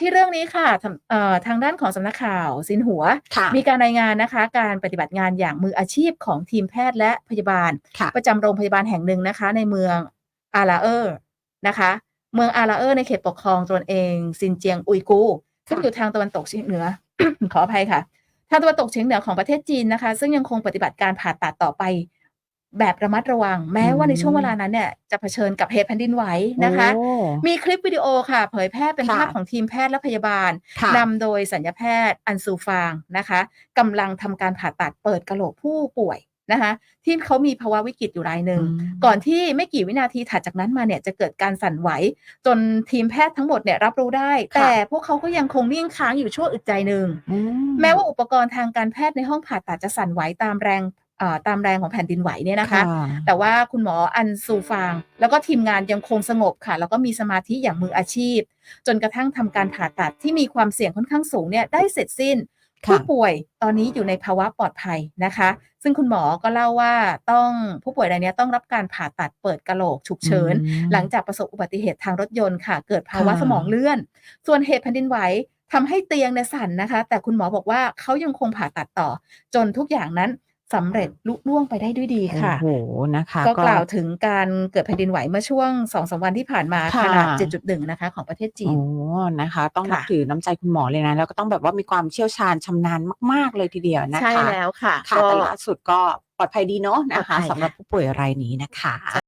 ที่เรื่องนี้ค่ะทำเอ่อทางด้านของสำนักข่าวซินหัวค่ะมีการรายงานนะคะ การปฏิบัติงานอย่างมืออาชีพของทีมแพทย์และพยาบาลค่ะประจำโรงพยาบาลแห่งหนึ่งนะคะ ในเมืองอาลาเออร์นะคะ เมืองอาลาเออร์ในเขตปกครองตนเองซินเจียงอุยกูซึ่งอยู่ทางตะวันตกเฉียงเหนือ ขออภัยค่ะ ทางตะวันตกเฉียงเหนือของประเทศจีนนะคะ ซึ่งยังคงปฏิบัติการผ่าตัดต่อไป แบบระมัดระวัง แม้ว่าในช่วงเวลานั้นเนี่ยจะเผชิญกับเหตุแผ่นดินไหวนะคะโอ้มีคลิปวิดีโอค่ะ เผยแพร่เป็นค่ะภาพของทีมแพทย์และพยาบาลค่ะนำโดยสัญญแพทย์อันซูฟางนะคะกำลังทำการผ่าตัดเปิดกะโหลกผู้ป่วยนะคะที่เขามีภาวะวิกฤตอยู่รายหนึ่งอืมก่อนที่ไม่กี่วินาทีถัดจากนั้นมาเนี่ยจะเกิดการสั่นไหว จนทีมแพทย์ทั้งหมดเนี่ยรับรู้ได้ค่ะแต่พวกเขาก็ยังคงนิ่งค้างอยู่ชั่วอึดใจหนึ่งอืแม้ว่าอุปกรณ์ทางการแพทย์ในห้องผ่าตัดจะสั่นไหวตามแรงเอ่อ ตามแรงของแผ่นดินไหวเนี่ยนะคะ แต่ว่าคุณหมออันซูฟาง แล้วก็ทีมงานยังคงสงบค่ะ แล้วก็มีสมาธิอย่างมืออาชีพ จนกระทั่งทำการผ่าตัดที่มีความเสี่ยงค่อนข้างสูงเนี่ยได้เสร็จสิ้นค่ะผู้ป่วยตอนนี้อยู่ในภาวะปลอดภัยนะคะ ซึ่งคุณหมอก็เล่าว่าต้องผู้ป่วยรายเนี้ยต้องรับการผ่าตัดเปิดกะโหลกฉุกเฉินอืมหลังจากประสบอุบัติเหตุทางรถยนต์ค่ะ เกิดภาวะค่ะสมองเลื่อน ส่วนเหตุแผ่นดินไหวทำให้เตียงเนี่ยสั่นนะคะ แต่คุณหมอบอกว่าเขายังคงผ่าตัดต่อ จนทุกอย่างนั้น สำเร็จลุล่วงไปได้ด้วยดีค่ะ โอ้โหนะคะก็กล่าวถึงการเกิดแผ่นดินไหวเมื่อช่วงสองสามวันที่ผ่านมาค่ะขนาด 7.1 นะคะ ของประเทศจีน โอ้นะคะ ต้องนับค่ะถือน้ำใจคุณหมอเลยนะ แล้วก็ต้องแบบว่ามีความเชี่ยวชาญชำนาญมาก ๆ เลยทีเดียวนะคะ ใช่แล้วค่ะ ค่ะก็แต่ล่าสุดก็ปลอดภัยดีเนาะนะปลอคะดภัยสำหรับค่ะผู้ป่วยรายนี้นะคะ